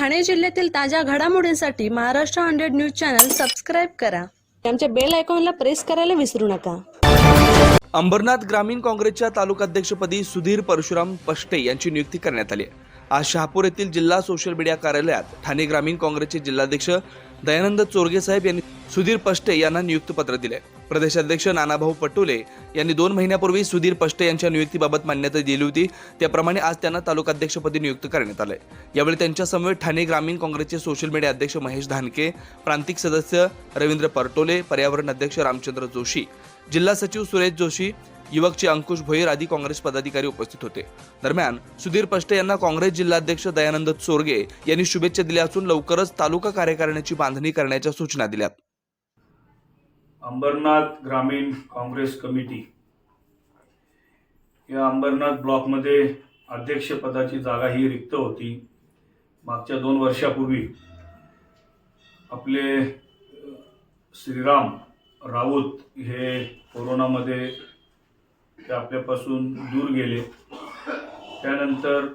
ठाणे जिल्ह्यातील ताज्या घडामोडींसाठी Maharashtra hundred news channel subscribe करा. आमच्या बेल आयकॉनला प्रेस करायला विसरू नका. अंबरनाथ ग्रामीण काँग्रेसच्या तालुकाध्यक्षपदी सुधीर परशुराम पष्टे यांची नियुक्ती करण्यात आली आज शहापूर येथील जिल्हा सोशल मीडिया कार्यालयात ठाणे ग्रामीण काँग्रेसचे जिल्हाध्यक्ष दयानंद चोरगे साहेब यांनी सुधीर पष्टे यांना नियुक्त पत्र दिले प्रदेशाध्यक्ष नानाभाऊ पटोले यांनी दोन महिन्यापूर्वी सुधीर पष्टे यांच्या नियुक्तीबाबत मान्यता दिली होती. त्याप्रमाणे आज त्यांना तालुकाध्यक्षपदी नियुक्त करण्यात आले यावेळी त्यांच्यासमवेत ठाणे ग्रामीण काँग्रेसचे सोशल मीडिया अध्यक्ष महेश धानके प्रांतिक सदस्य रवींद्र परटोले पर्यावरण अध्यक्ष रामचंद्र जोशी जिल्हा सचिव सुरेश जोशी युवकचे अंकुश भोईर आदी काँग्रेस पदाधिकारी उपस्थित होते. दरम्यान सुधीर पष्टे यांना काँग्रेस जिल्हाध्यक्ष दयानंद चोरगे यांनी शुभेच्छा दिल्या असून लवकरच तालुका कार्यकारिणीची बांधणी करण्याच्या सूचना दिल्यात. अंबरनाथ ग्रामीण काँग्रेस कमिटी. या अंबरनाथ ब्लॉकमध्ये अध्यक्षपदाची जागा ही रिक्त होती. मागच्या दोन वर्षापूर्वी आपले श्रीराम राऊत हे कोरोनामध्ये ते आपल्यापासून दूर गेले. त्यानंतर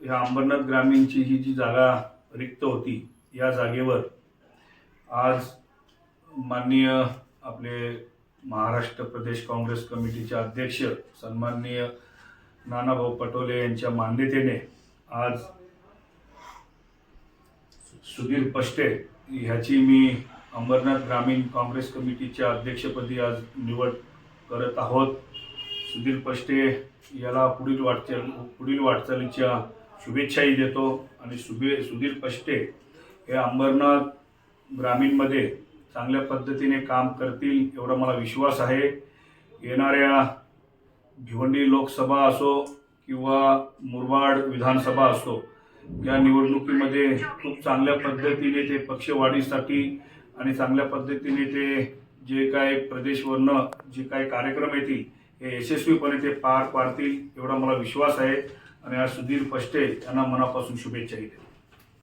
ह्या अंबरनाथ ग्रामीणची ही जी जागा रिक्त होती या जागेवर आज माननीय आपले महाराष्ट्र प्रदेश काँग्रेस कमिटीचे अध्यक्ष सन्माननीय नानाभाऊ पटोले यांच्या मान्यतेने आज सुधीर पष्टे ह्याची मी अंबरनाथ ग्रामीण काँग्रेस कमिटीच्या अध्यक्षपदी आज निवड करत आहोत. सुधीर पष्टे याला पुढील वाटचाल पुढील वाटचालीच्या शुभेच्छाही देतो. आणि सुबे सुधीर पष्टे हे अंबरनाथ ग्रामीणमध्ये चांगल्या पद्धतीने काम करतील एवढा मला विश्वास आहे. येणाऱ्या भिवंडी लोकसभा असो किंवा मुरबाड विधानसभा असो या निवडणुकीमध्ये खूप चांगल्या पद्धतीने ते पक्षवाढीसाठी आणि चांगल्या पद्धतीने ते जे काय प्रदेशवरनं जे काही कार्यक्रम येतील हे यशस्वीपणे ते पार पाडतील एवढा मला विश्वास आहे. आणि आज सुधीर पष्टे यांना मनापासून शुभेच्छाही देतो.